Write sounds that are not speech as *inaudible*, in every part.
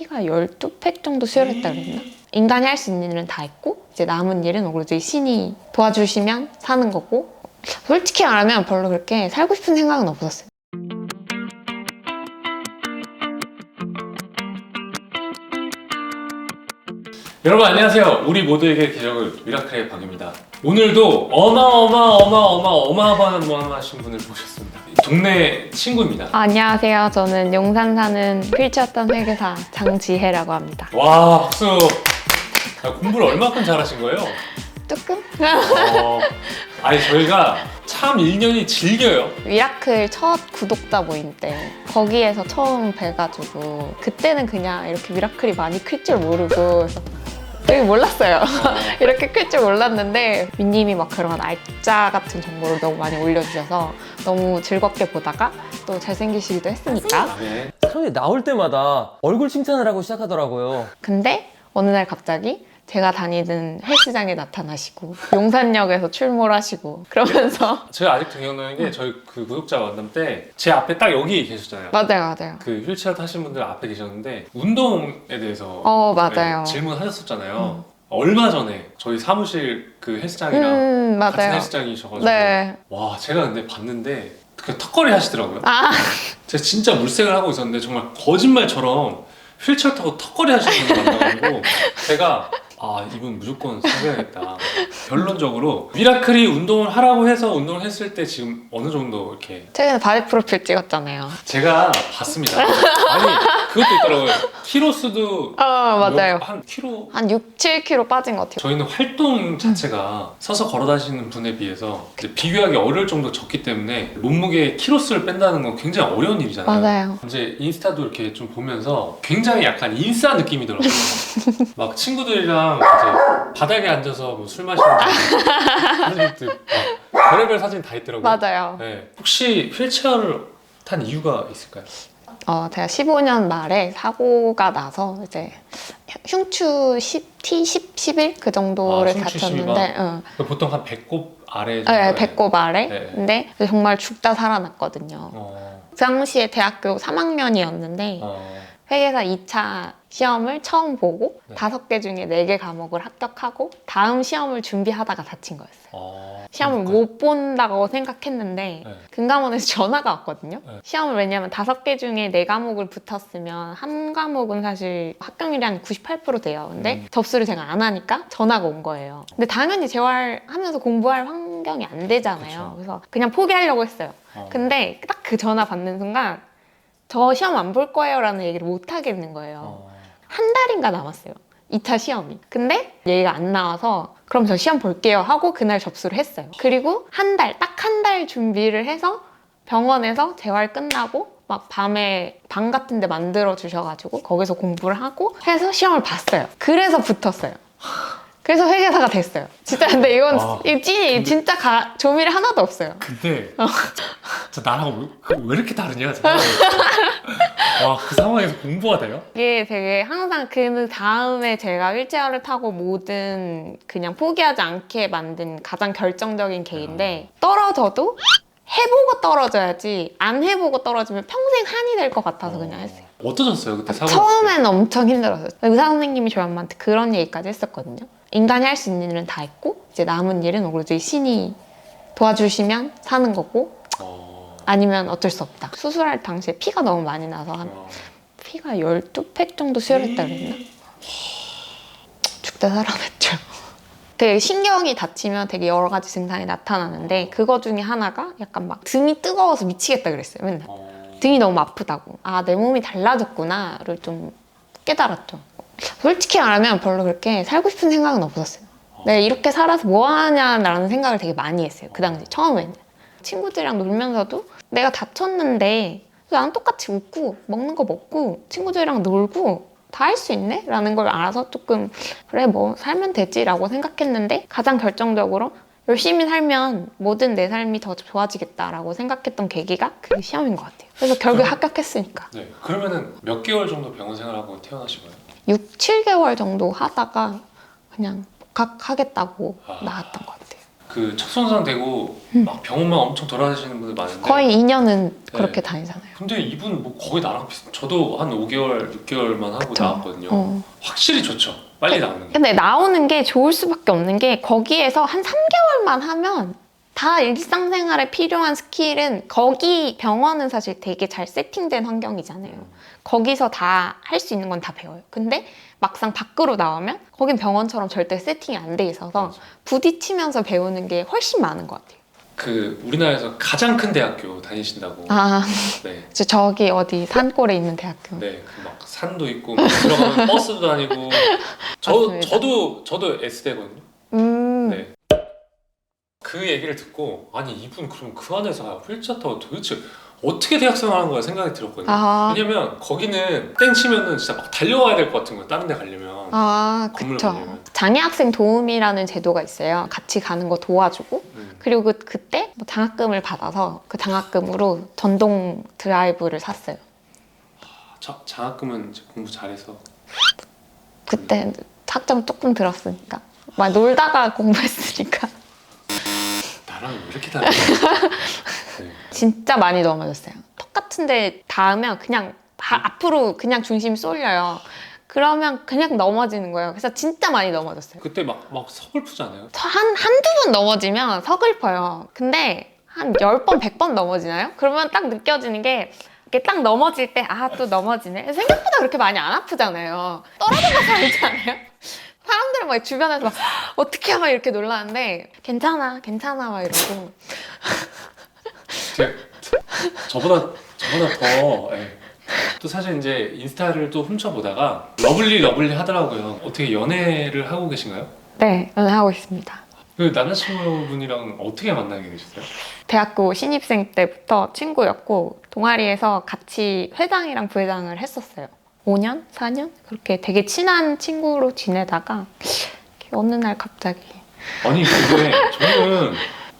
피가 12팩 정도 수혈했다 그랬나? 인간이 할 수 있는 일은 다 했고 이제 남은 일은 오로지 신이 도와주시면 사는 거고 솔직히 말하면 별로 그렇게 살고 싶은 생각은 없었어요. 여러분 안녕하세요. 우리 모두에게 계적을 미라클의 박입니다. 오늘도 어마어마어마어마어마어마하신 분을 모셨습니다. 동네 친구입니다. 아, 안녕하세요. 저는 용산 사는 휠체어던 회계사 장지혜라고 합니다. 와 박수. 아, 공부를 얼마큼 잘하신 거예요? 조금? 어, 아니 저희가 참 1년이 질겨요. 미라클 첫 구독자 모임 때 거기에서 처음 뵈가지고 그때는 그냥 이렇게 미라클이 많이 클 줄 모르고 그래서 되게 몰랐어요. 어, *laughs* 이렇게 클 줄 몰랐는데 민님이 막 그런 날짜 같은 정보를 너무 많이 올려주셔서 너무 즐겁게 보다가 또 잘생기시기도 했으니까 아, 네. 처음에 나올 때마다 얼굴 칭찬을 하고 시작하더라고요. 근데 어느 날 갑자기 제가 다니는 헬스장에 나타나시고 용산역에서 출몰 하시고 그러면서 *laughs* 제가 아직 기억나는 게 저희 그 구독자 만남 때 제 앞에 딱 여기 계셨잖아요. 맞아요 맞아요 그 휠체어 타신 분들 앞에 계셨는데 운동에 대해서 어 맞아요 네, 질문하셨었잖아요. 얼마 전에 저희 사무실 그 헬스장이랑 음 같은 맞아요 헬스장이셔가지고 네 와 제가 근데 봤는데 그 턱걸이 하시더라고요. 아, 제가 진짜 물색을 하고 있었는데 정말 거짓말처럼 휠체어 타고 턱걸이 하시는 분을 만나가지고 제가 아 이분 무조건 사귀어야겠다. 결론적으로 미라클이 운동을 하라고 해서 운동을 했을 때 지금 어느 정도 이렇게 최근에 바디 프로필 찍었잖아요 제가 봤습니다. 아니 그것도 있더라고요. 키로수도 어 맞아요 몇- 한 키로 한 6, 7kg 빠진 것 같아요 저희는 활동 자체가 서서 걸어 다니시는 분에 비해서 이제 비교하기 어려울 정도 적기 때문에 몸무게 키로수를 뺀다는 건 굉장히 어려운 일이잖아요. 맞아요 이제 인스타도 이렇게 좀 보면서 굉장히 약간 인싸 느낌이더라고요. *laughs* 막 친구들이랑 이제 바닥에 앉아서 뭐 술 마시는 사진들 막 별의별 사진 다 있더라고요. 맞아요 네. 혹시 휠체어를 탄 이유가 있을까요? 어, 제가 15년 말에 사고가 나서 이제 흉추 10, T 10, 11 그 정도를 아, 다쳤는데, 응. 보통 한 배꼽 아래. 네, 배꼽 아래. 네. 근데 정말 죽다 살아났거든요. 어, 그 당시에 대학교 3학년이었는데 어, 회계사 2차 시험을 처음 보고 네. 다섯 개 중에 네개 과목을 합격하고 다음 시험을 준비하다가 다친 거였어요. 어. 시험을 못 본다고 생각했는데 네. 금감원에서 *laughs* 전화가 왔거든요. 네. 시험을 왜냐면 다섯 개 중에 네 과목을 붙었으면 한 과목은 사실 합격률이 한 98% 돼요. 근데 음. 접수를 제가 안 하니까 전화가 온 거예요. 근데 당연히 재활하면서 공부할 환경이 안 되잖아요. 그쵸. 그래서 그냥 포기하려고 했어요. 어. 근데 딱 그 전화 받는 순간 저 시험 안 볼 거예요 라는 얘기를 못 하겠는 거예요. 어. 한 달인가 남았어요. 2차 시험이. 근데 얘가 안 나와서 그럼 저 시험 볼게요 하고 그날 접수를 했어요. 그리고 한 달, 딱 한 달 준비를 해서 병원에서 재활 끝나고 막 밤에 방 같은 데 만들어 주셔가지고 거기서 공부를 하고 해서 시험을 봤어요. 그래서 붙었어요. 그래서 회계사가 됐어요. 진짜 근데 이건 아, 이 찐이 진짜 가, 조밀이 하나도 없어요. 근데 *laughs* 저 나랑 왜, 왜 이렇게 다르냐? *laughs* 와그 상황에서 공부가 돼요? 이게 되게 항상 그 다음에 제가 휠체어를 타고 모든 그냥 포기하지 않게 만든 가장 결정적인 계기인데 떨어져도 해보고 떨어져야지 안 해보고 떨어지면 평생 한이 될 것 같아서 그냥 했어요. 어떠셨어요 그때 사고? 처음에는 엄청 힘들었어요. 의사 선생님이 저희 엄마한테 그런 얘기까지 했었거든요. 인간이 할 수 있는 일은 다 했고 이제 남은 일은 오로지 신이 도와주시면 사는 거고 어... 아니면 어쩔 수 없다. 수술할 당시에 피가 너무 많이 나서 한 어... 피가 12팩 정도 수혈했다 그랬나? 죽다 살아났죠. *laughs* 되게 신경이 다치면 되게 여러 가지 증상이 나타나는데 그거 중에 하나가 약간 막 등이 뜨거워서 미치겠다 그랬어요 맨날. 어... 등이 너무 아프다고. 아 내 몸이 달라졌구나를 좀 깨달았죠 솔직히 말하면 별로 그렇게 살고 싶은 생각은 없었어요 내가 이렇게 살아서 뭐 하냐라는 생각을 되게 많이 했어요 그 당시 처음에는 친구들이랑 놀면서도 내가 다쳤는데 나랑 똑같이 웃고 먹는 거 먹고 친구들이랑 놀고 다 할 수 있네? 라는 걸 알아서 조금 그래 뭐 살면 되지 라고 생각했는데 가장 결정적으로 열심히 살면 모든 내 삶이 더 좋아지겠다라고 생각했던 계기가 그 시험인 것 같아요. 그래서 결국에 그럼- 합격했으니까. 네 그러면은 몇 개월 정도 병원 생활하고 퇴원하신 거예요? 6, 7개월 정도 하다가 그냥 복학하겠다고 아. 나왔던 것 같아요. 그 척선상 되고 음. 막 병원만 엄청 돌아다니시는 분들 많은데 거의 2년은 그렇게 네. 다니잖아요. 근데 이분 뭐 거의 나랑 비슷 저도 한 5개월 6개월만 하고 그쵸. 나왔거든요 어. 확실히 좋죠 빨리 나오는 게 근데 나오는 게 좋을 수밖에 없는 게 거기에서 한 3개월만 하면 다 일상생활에 필요한 스킬은 거기 병원은 사실 되게 잘 세팅된 환경이잖아요. 거기서 다 할 수 있는 건 다 배워요. 근데 막상 밖으로 나오면 거긴 병원처럼 절대 세팅이 안 돼 있어서. 부딪히면서 배우는 게 훨씬 많은 것 같아요. 그 우리나라에서 가장 큰 대학교 다니신다고 아, 네. *laughs* 저 저기 어디 산골에 있는 대학교. 네, 그막 산도 있고 막 들어가면 버스도 다니고 저 맞습니다. 저도 저도 S대거든요. 음, 네. 그 얘기를 듣고 아니 이분 그럼 그 안에서 휠체어 타고 도대체 어떻게 대학생활 하는 거야 생각이 들었거든요. 아, 왜냐면 거기는 땡 치면은 진짜 막 달려와야 될 것 같은 거예요. 다른 데 가려면. 아, 건물 그쵸. 가려면. 장애학생 도움이라는 제도가 있어요. 같이 가는 거 도와주고. 음. 그리고 그, 그때 뭐 장학금을 받아서 그 장학금으로 전동 드라이브를 샀어요. 자, 장학금은 이제 공부 잘해서 그때 학점 조금 들었으니까. 막 놀다가 공부했으니까. 나랑 왜 이렇게 다르냐. *laughs* 네. 진짜 많이 넘어졌어요. 턱 같은데 닿으면 그냥 다 앞으로 그냥 중심이 쏠려요. 그러면 그냥 넘어지는 거예요. 그래서 진짜 많이 넘어졌어요. 그때 막, 막 서글프잖아요. 한, 한두 번 넘어지면 서글퍼요. 근데 한 10번, 100번 넘어지나요? 그러면 딱 느껴지는 게 이렇게 딱 넘어질 때, 아, 또 넘어지네. 생각보다 그렇게 많이 안 아프잖아요. 떨어져서 알잖아요? 사람들은 막 주변에서 막, 어떻게 막 이렇게 놀라는데, 괜찮아, 괜찮아, 막 이러고. 제, 저보다 저보다 더. 예. 또 사실 이제 인스타를 또 훔쳐보다가 러블리 러블리 하더라고요. 어떻게 연애를 하고 계신가요? 네, 연애하고 있습니다. 그 남자친구분이랑 어떻게 만나게 되셨어요? 대학교 신입생 때부터 친구였고, 동아리에서 같이 회장이랑 부회장을 했었어요. 5년? 4년? 그렇게 되게 친한 친구로 지내다가, 어느 날 갑자기, 아니 근데 저는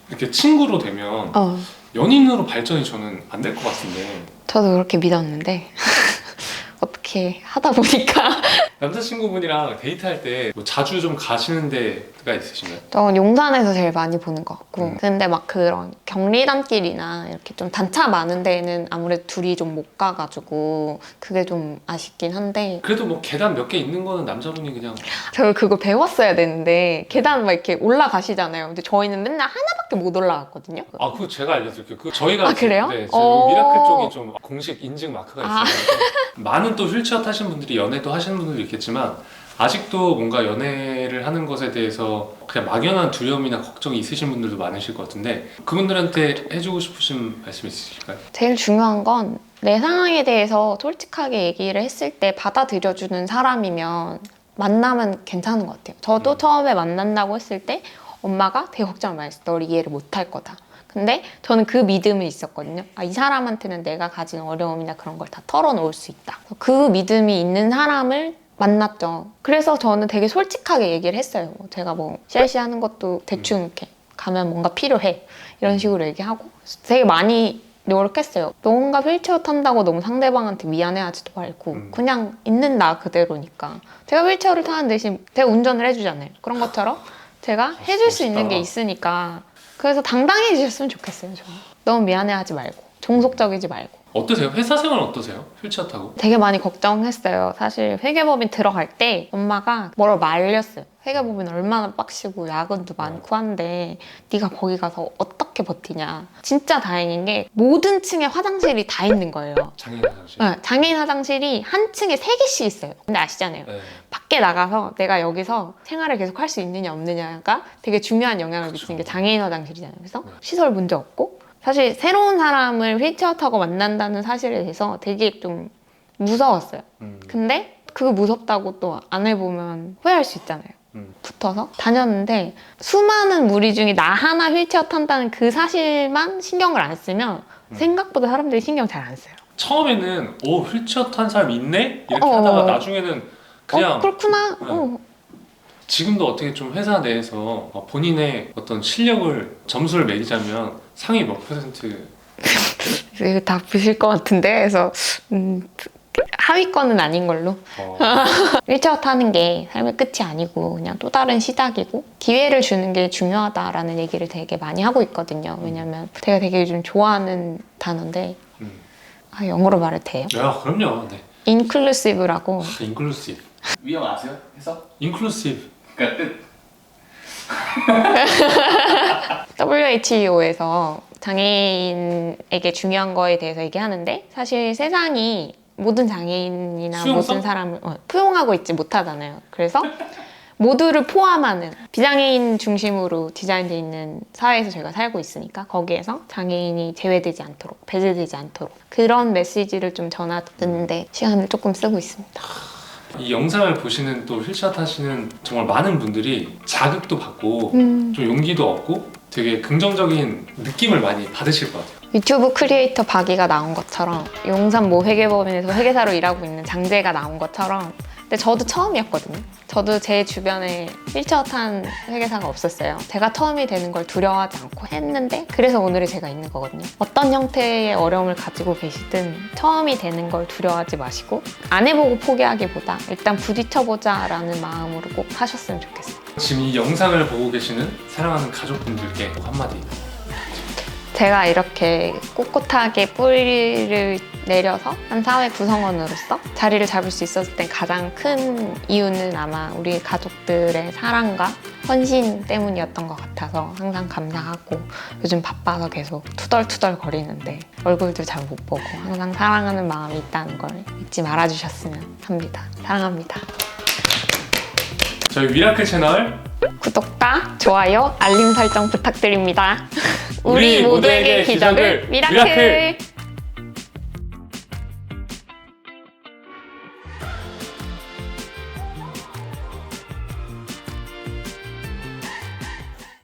이렇게 친구로 되면 어, 연인으로 발전이 저는 안 될 것 같은데 저도 그렇게 믿었는데 *laughs* 어떻게 하다 보니까 남자친구분이랑 데이트할 때 뭐 자주 좀 가시는 데가 있으신가요? 저 용산에서 제일 많이 보는 것 같고 음. 근데 막 그런 경리단길이나 이렇게 좀 단차 많은 데는 아무래도 둘이 좀 못 가가지고 그게 좀 아쉽긴 한데 그래도 뭐 계단 몇 개 있는 거는 남자분이 그냥 저 그거 배웠어야 되는데 계단 막 이렇게 올라가시잖아요 근데 저희는 맨날 하나밖에 못 올라갔거든요 아 그거 제가 알려드릴게요. 그 저희가 아, 그래요? 네, 저희 어. 미라클 쪽이 좀 공식 인증 마크가 아. 있어요. 많은 또 휠체어 타신 분들이 연애도 하시는 분들도 있겠지만 아직도 뭔가 연애를 하는 것에 대해서 그냥 막연한 두려움이나 걱정이 있으신 분들도 많으실 것 같은데 그분들한테 해주고 싶으신 말씀 있으실까요? 제일 중요한 건 내 상황에 대해서 솔직하게 얘기를 했을 때 받아들여주는 사람이면 만나면 괜찮은 것 같아요. 저도 음. 처음에 만난다고 했을 때 엄마가 되게 걱정을 많이 했어요. 널 이해를 못할 거다. 근데 저는 그 믿음이 있었거든요. 아, 이 사람한테는 내가 가진 어려움이나 그런 걸 다 털어놓을 수 있다. 그 믿음이 있는 사람을 만났죠. 그래서 저는 되게 솔직하게 얘기를 했어요. 뭐 제가 뭐 CRC 하는 것도 대충 이렇게 가면 뭔가 필요해. 이런 식으로 얘기하고 되게 많이 노력했어요. 뭔가 휠체어 탄다고 너무 상대방한테 미안해하지도 말고 음. 그냥 있는 나 그대로니까 제가 휠체어를 타는 대신 제가 운전을 해주잖아요. 그런 것처럼 제가 해줄 수 있는 게 멋있다. 있으니까 그래서 당당해지셨으면 좋겠어요. 저는 너무 미안해하지 말고 종속적이지 말고 어떠세요? 회사 생활 어떠세요? 휠체어 타고? 되게 많이 걱정했어요. 사실 회계법인 들어갈 때 엄마가 뭐라 말렸어요. 회계법인 얼마나 빡시고 야근도 많고 한데 네가 거기 가서 어떻게 버티냐. 진짜 다행인 게 모든 층에 화장실이 다 있는 거예요. 장애인 화장실. 네, 장애인 화장실이 한 층에 세 개씩 있어요. 근데 아시잖아요. 네. 밖에 나가서 내가 여기서 생활을 계속 할 수 있느냐 없느냐가 되게 중요한 영향을 미치는 게 장애인 화장실이잖아요. 그래서 네. 시설 문제 없고 사실 새로운 사람을 휠체어 타고 만난다는 사실에 대해서 되게 좀 무서웠어요. 음. 근데 그거 무섭다고 또 안 해보면 후회할 수 있잖아요. 음. 붙어서 다녔는데 수많은 무리 중에 나 하나 휠체어 탄다는 그 사실만 신경을 안 쓰면 음. 생각보다 사람들이 신경 잘 안 써요. 처음에는 오 휠체어 탄 사람 있네 이렇게 어, 하다가 어. 나중에는 그냥 어, 그렇구나. 네. 어. 지금도 어떻게 좀 회사 내에서 어, 본인의 어떤 실력을 점수를 매기자면 상위 몇 퍼센트 *laughs* 이거 다 부실 것 같은데 그래서 음, 하위권은 아닌 걸로 어, *laughs* 휠체어 타는 게 삶의 끝이 아니고 그냥 또 다른 시작이고 기회를 주는 게 중요하다라는 얘기를 되게 많이 하고 있거든요. 왜냐면 제가 되게 요즘 좋아하는 단어인데 음. 아, 영어로 말해도 돼요? 야 그럼요. 네. inclusive라고 인클루시브. 위험 아세요? 해석? 인클루시브. 그러니까 뜻. WHO에서 장애인에게 중요한 거에 대해서 얘기하는데 사실 세상이 모든 장애인이나 수용성? 모든 사람을 어, 포용하고 있지 못하잖아요. 그래서 모두를 포함하는 비장애인 중심으로 디자인되어 있는 사회에서 저희가 살고 있으니까 거기에서 장애인이 제외되지 않도록 배제되지 않도록 그런 메시지를 좀 전하는데 시간을 조금 쓰고 있습니다. 이 영상을 보시는 또 휠체어 타시는 정말 많은 분들이 자극도 받고 음. 좀 용기도 얻고 되게 긍정적인 느낌을 많이 받으실 것 같아요. 유튜브 크리에이터 박이가 나온 것처럼 용산 모 회계법인에서 회계사로 일하고 있는 장재가 나온 것처럼 근데 저도 처음이었거든요. 저도 제 주변에 휠체어 탄 회계사가 없었어요. 제가 처음이 되는 걸 두려워하지 않고 했는데 그래서 오늘의 제가 있는 거거든요. 어떤 형태의 어려움을 가지고 계시든 처음이 되는 걸 두려워하지 마시고 안 해보고 포기하기보다 일단 부딪혀보자 라는 마음으로 꼭 하셨으면 좋겠어요. 지금 이 영상을 보고 계시는 사랑하는 가족분들께 꼭 한마디. 제가 이렇게 꿋꿋하게 뿌리를 내려서 한 사회 구성원으로서 자리를 잡을 수 있었을 때 가장 큰 이유는 아마 우리 가족들의 사랑과 헌신 때문이었던 것 같아서 항상 감사하고 요즘 바빠서 계속 투덜투덜 거리는데 얼굴도 잘 못 보고 항상 사랑하는 마음이 있다는 걸 잊지 말아주셨으면 합니다. 사랑합니다. 저희 미라클 채널 구독과 좋아요, 알림 설정 부탁드립니다. *laughs* 우리 모두에게 기적을 미라클!